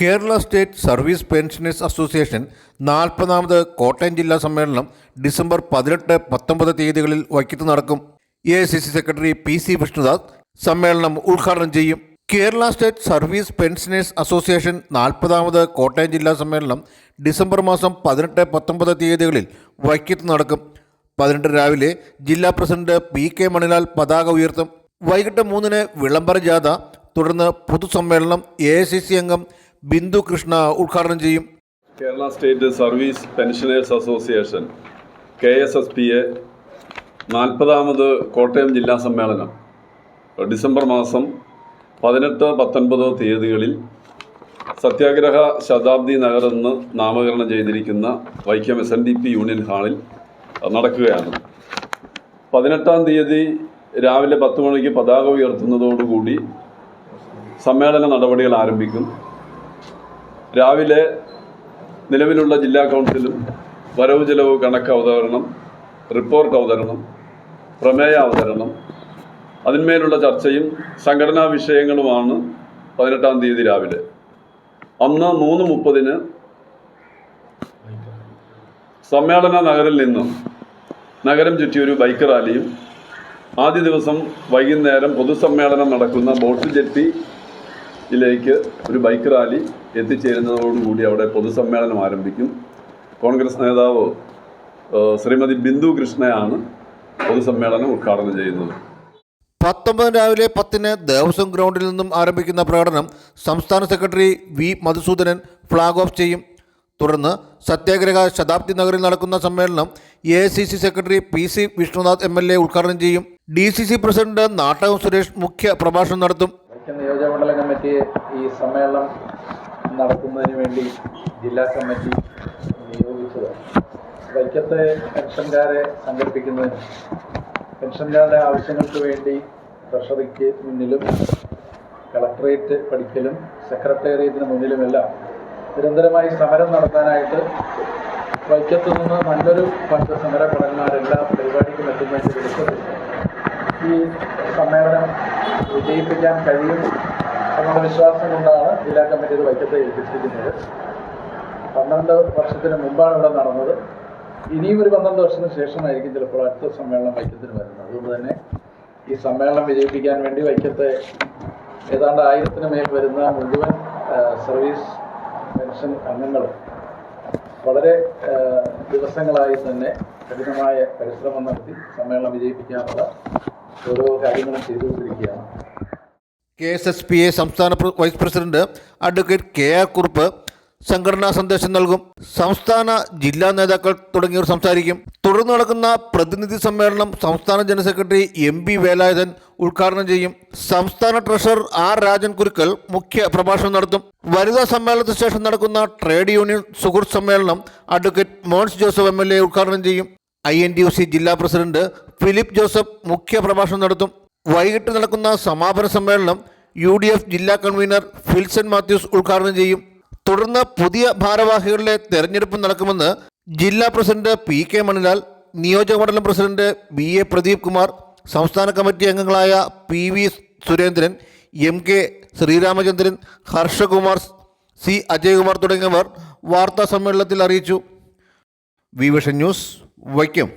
Kerala state service pensioners association നാൽപ്പതാമത് Kottayam ജില്ലാ സമ്മേളനം December പതിനെട്ട് പത്തൊമ്പത് തീയതികളിൽ വൈകിട്ട് നടക്കും. A I C C secretary P C Vishnudas സമ്മേളനം ഉദ്ഘാടനം ചെയ്യും. Kerala state service pensioners association നാൽപ്പതാമത് Kottayam ജില്ലാ സമ്മേളനം ഡിസംബർ മാസം പതിനെട്ട് പത്തൊമ്പത് തീയതികളിൽ വൈകിട്ട് നടക്കും. പതിനെട്ട് രാവിലെ ജില്ലാ പ്രസിഡന്റ് പി കെ മണിലാൽ പതാക ഉയർത്തും. വൈകിട്ട് മൂന്നിന് വിളംബര ജാഥ. തുടർന്ന് പൊതുസമ്മേളനം എ ഐ സി സി അംഗം ബിന്ദു കൃഷ്ണ ഉദ്ഘാടനം ചെയ്യും. Kerala state service pensioners association K S S P A നാൽപ്പതാമത് Kottayam ജില്ലാ സമ്മേളനം ഡിസംബർ മാസം പതിനെട്ട് പത്തൊൻപത് തീയതികളിൽ സത്യാഗ്രഹ ശതാബ്ദി നഗർ എന്ന് നാമകരണം ചെയ്തിരിക്കുന്ന Vaikom S N D P union ഹാളിൽ നടക്കുകയാണ്. പതിനെട്ടാം തീയതി രാവിലെ പത്ത് മണിക്ക് പതാക ഉയർത്തുന്നതോടുകൂടി സമ്മേളന നടപടികൾ ആരംഭിക്കും. രാവിലെ നിലവിലുള്ള ജില്ലാ കൗൺസിലും വരവ് ചെലവ് കണക്ക് അവതരണം റിപ്പോർട്ട് അവതരണം പ്രമേയ അവതരണം അതിന്മേലുള്ള ചർച്ചയും സംഘടനാ വിഷയങ്ങളുമാണ് പതിനെട്ടാം തീയതി രാവിലെ. അന്ന് മൂന്ന് മുപ്പതിന് സമ്മേളന നഗരിൽ നിന്നും നഗരം ചുറ്റിയൊരു ബൈക്ക് റാലിയും ആദ്യ ദിവസം വൈകുന്നേരം പൊതുസമ്മേളനം നടക്കുന്ന ബോട്ട് ജെട്ടിയിലേക്ക് ഒരു ബൈക്ക് റാലി എത്തിച്ചേരുന്നതോടുകൂടി അവിടെ പൊതുസമ്മേളനം ആരംഭിക്കും. കോൺഗ്രസ് നേതാവ് ശ്രീമതി ബിന്ദു കൃഷ്ണയാണ് പൊതുസമ്മേളനം ഉദ്ഘാടനം ചെയ്യുന്നത്. പത്തൊമ്പത് രാവിലെ പത്തിന് ദേവസ്വം ഗ്രൗണ്ടിൽ നിന്നും ആരംഭിക്കുന്ന പ്രകടനം സംസ്ഥാന secretary V Madhusoodanan flag off ചെയ്യും. തുടർന്ന് സത്യാഗ്രഹ ശതാബ്ദി നഗറിൽ നടക്കുന്ന സമ്മേളനം A I C C secretary P C Vishnunath M L A ഉദ്ഘാടനം ചെയ്യും. D C C president Nattakom Suresh മുഖ്യ പ്രഭാഷണം നടത്തും. കമ്മിറ്റി ഈ സമ്മേളനം നടത്തുന്നതിന് വേണ്ടി ജില്ലാ കമ്മിറ്റി നിയോഗിച്ചത്. വൈക്കത്തെ പെൻഷൻകാരെ സംഘടിപ്പിക്കുന്നതിന്. പെൻഷൻകാരുടെ ആവശ്യങ്ങൾക്ക് വേണ്ടി ട്രഷറിക്ക് മുന്നിലും കളക്ടറേറ്റ് പഠിക്കലും സെക്രട്ടേറിയറ്റിന് മുന്നിലുമെല്ലാം നിരന്തരമായി സമരം നടത്താനായിട്ട് വൈക്കത്തു നിന്ന് നല്ലൊരു പങ്ക് സമരഭടന്മാരെല്ലാം പരിപാടിക്കും എത്തുന്നതിന് വിളിച്ചത്. ഈ സമ്മേളനം വിജയിപ്പിക്കാൻ കഴിയും എന്നുള്ള വിശ്വാസം കൊണ്ടാണ് ജില്ലാ കമ്മിറ്റി ഇത് വൈക്കത്തെ ഏൽപ്പിച്ചിരിക്കുന്നത്. പന്ത്രണ്ട് വർഷത്തിന് മുമ്പാണ് ഇവിടെ നടന്നത്. ഇനിയും ഒരു പന്ത്രണ്ട് വർഷത്തിന് ശേഷമായിരിക്കും ചിലപ്പോൾ അടുത്ത സമ്മേളനം വൈക്കത്തിന് വരുന്നത്. അതുകൊണ്ട് തന്നെ ഈ സമ്മേളനം വിജയിപ്പിക്കാൻ വേണ്ടി വൈക്കത്തെ ഏതാണ്ട് ആയിരത്തിന് മേൽ വരുന്ന മുഴുവൻ സർവീസ് പെൻഷൻ അംഗങ്ങളും വളരെ ദിവസങ്ങളായി തന്നെ കഠിനമായ പരിശ്രമം നടത്തി സമ്മേളനം വിജയിപ്പിക്കാനുള്ള ഓരോ കാര്യങ്ങളും ചെയ്തുകൊണ്ടിരിക്കുകയാണ്. K S S P A സംസ്ഥാന vice president advocate K R Kurup സംഘടനാ സന്ദേശം നൽകും. സംസ്ഥാന ജില്ലാ നേതാക്കൾ തുടങ്ങിയവർ സംസാരിക്കും. തുടർന്ന് നടക്കുന്ന പ്രതിനിധി സമ്മേളനം സംസ്ഥാന general secretary M P Velayudhan ഉദ്ഘാടനം ചെയ്യും. സംസ്ഥാന ട്രഷറർ ആർ രാജൻ കുരുക്കൽ മുഖ്യ പ്രഭാഷണം നടത്തും. വനിതാ സമ്മേളനത്തിന് ശേഷം നടക്കുന്ന ട്രേഡ് യൂണിയൻ സുഹൃത്ത് സമ്മേളനം advocate Mons Joseph M L A ഉദ്ഘാടനം ചെയ്യും. I N T U C ജില്ലാ പ്രസിഡന്റ് ഫിലിപ്പ് ജോസഫ് മുഖ്യ പ്രഭാഷണം നടത്തും. വൈകിട്ട് നടക്കുന്ന സമാപന സമ്മേളനം യു ഡി എഫ് ജില്ലാ കൺവീനർ ഫിൽസൺ മാത്യൂസ് ഉദ്ഘാടനം ചെയ്യും. തുടർന്ന് പുതിയ ഭാരവാഹികളുടെ തെരഞ്ഞെടുപ്പ് നടക്കുമെന്ന് ജില്ലാ പ്രസിഡന്റ് പി കെ മണിലാൽ നിയോജക മണ്ഡലം president B A Pradeep Kumar സംസ്ഥാന കമ്മിറ്റി അംഗങ്ങളായ P V Surendran M K Sreeramachandran Harshakumar C Ajaykumar തുടങ്ങിയവർ വാർത്താ സമ്മേളനത്തിൽ അറിയിച്ചു. V vision news Vaikom.